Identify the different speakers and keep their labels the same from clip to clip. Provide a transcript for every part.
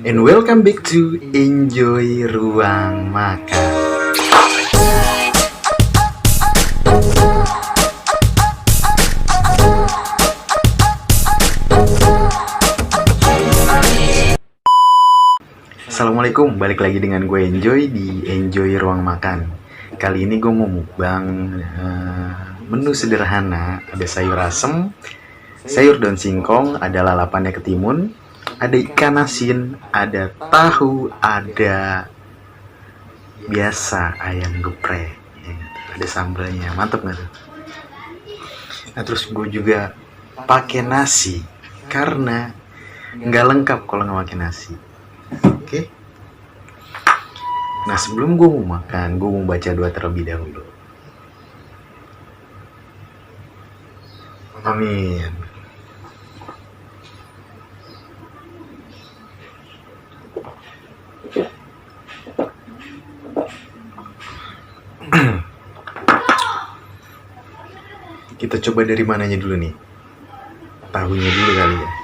Speaker 1: and welcome back to Enjoy Ruang Makan. Assalamualaikum, balik lagi dengan gue Enjoy di Enjoy Ruang Makan. Kali ini gue mau mukbang eh, menu sederhana, ada sayur asem, sayur daun singkong, ada lalapannya ketimun, ada ikan asin, ada tahu, ada biasa ayam geprek, ya, ada sambalnya, mantep nggak tuh? Nah terus gue juga pakai nasi karena nggak lengkap kalau nggak pakai nasi. Oke. Nah sebelum gue mau makan, gue mau baca doa terlebih dahulu. Amin. Coba dari mananya dulu nih. Tahunya dulu kali ya.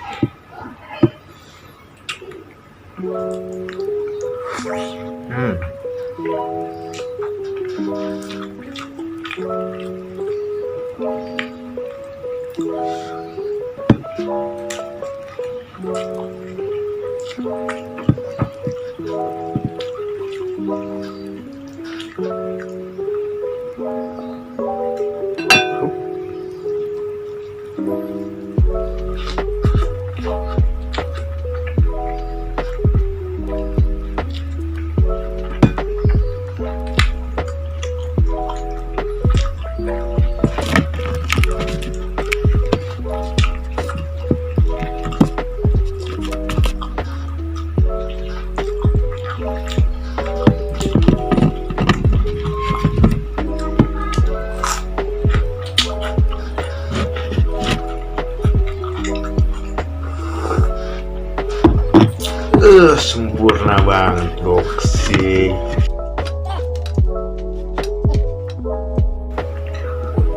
Speaker 1: Eh, sempurna banget boxing.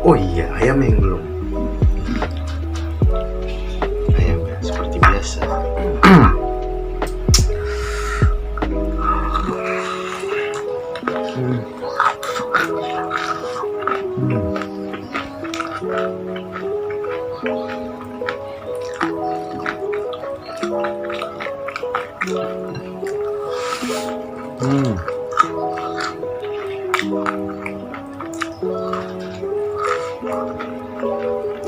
Speaker 1: Oh iya, ayam yang belum. Ayam ya, seperti biasa. thank you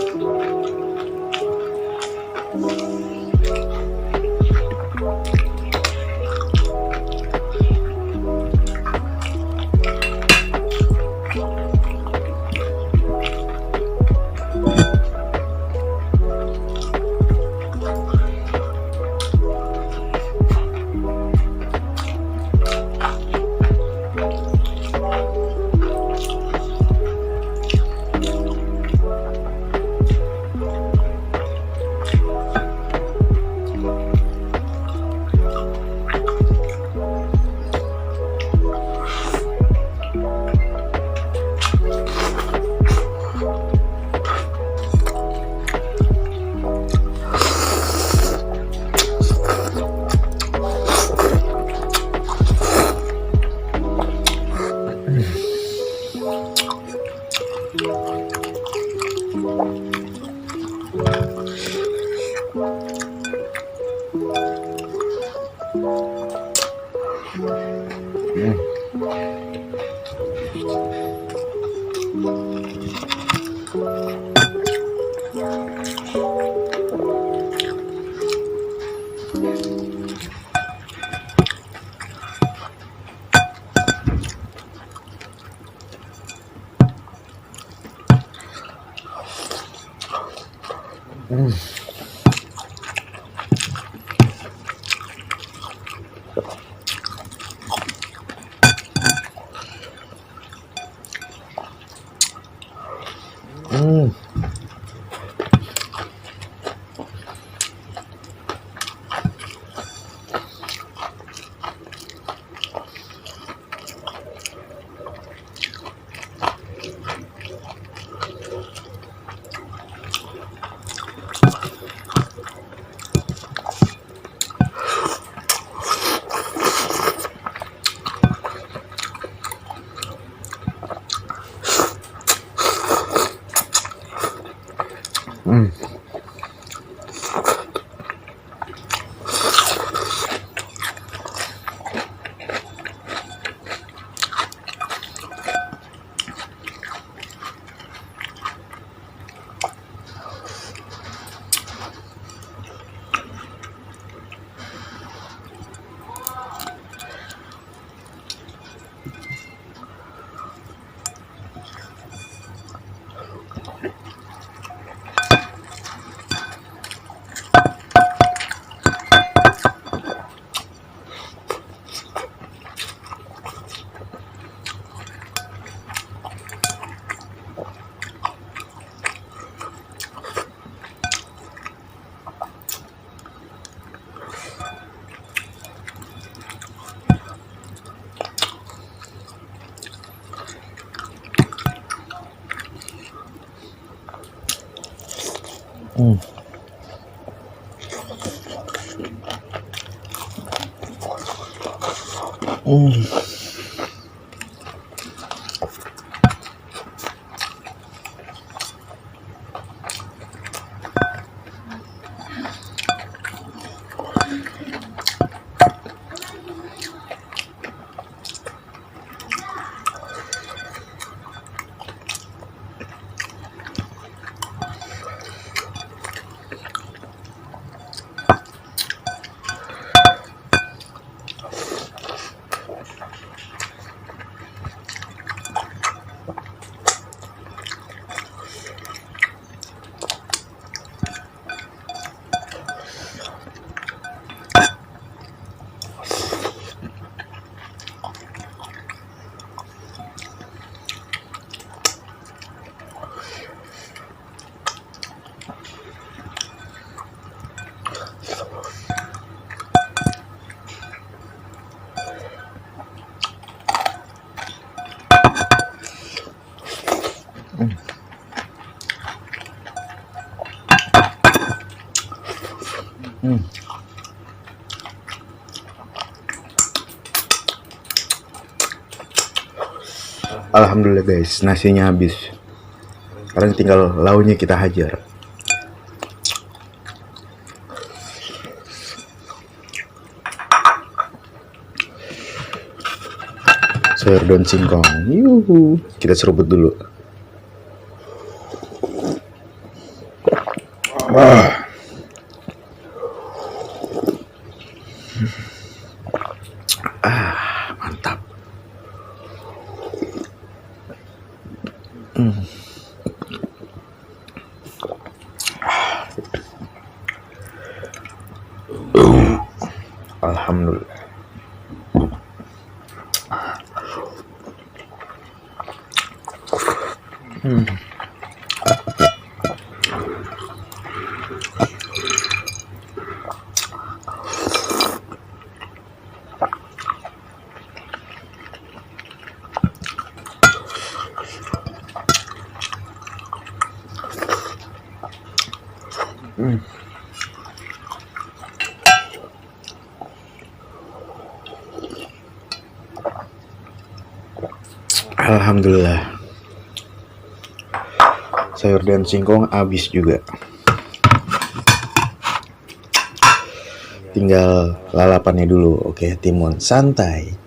Speaker 1: 음. 嗯。 음. 음. Hmm. Alhamdulillah guys, nasinya habis. Sekarang tinggal launya kita hajar. Sayur daun singkong. Yuhu. Kita seruput dulu. Ah, Alhamdulillah. Hmm. Hmm. Alhamdulillah. Sayur dan singkong habis juga. Tinggal lalapannya dulu. Oke, timun santai.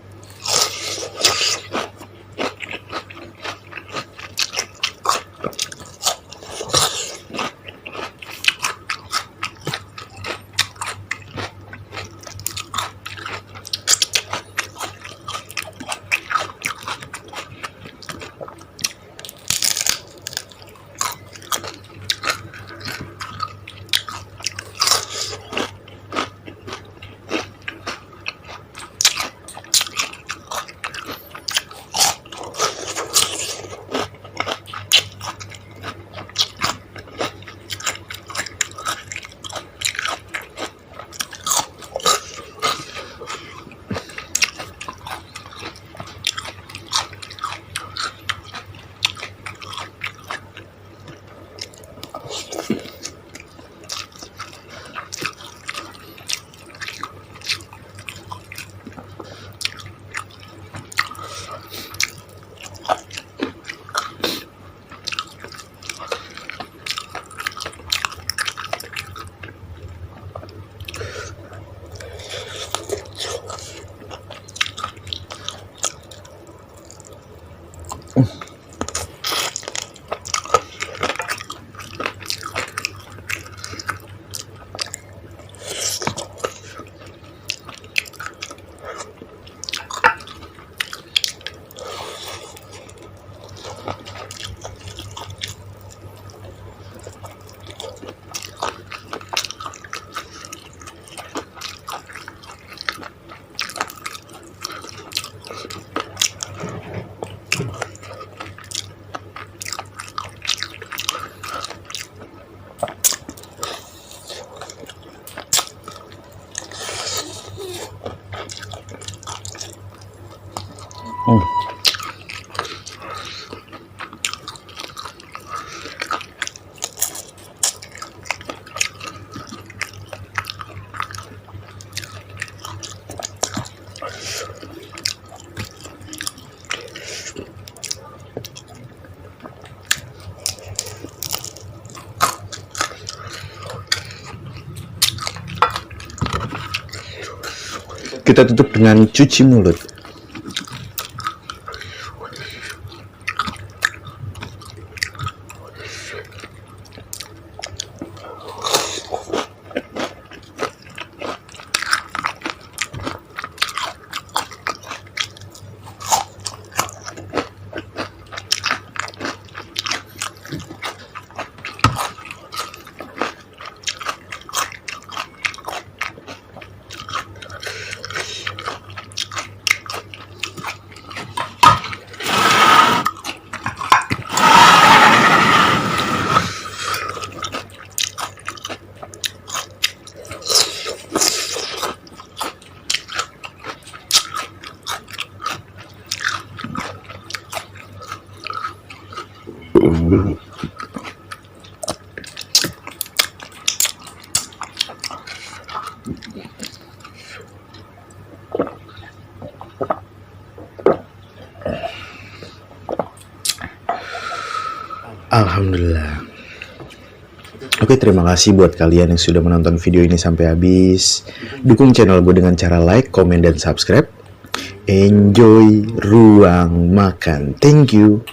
Speaker 1: Kita tutup dengan cuci mulut. Alhamdulillah. Oke, terima kasih buat kalian yang sudah menonton video ini sampai habis. Dukung channel gue dengan cara like, komen, dan subscribe. Enjoy ruang makan. Thank you.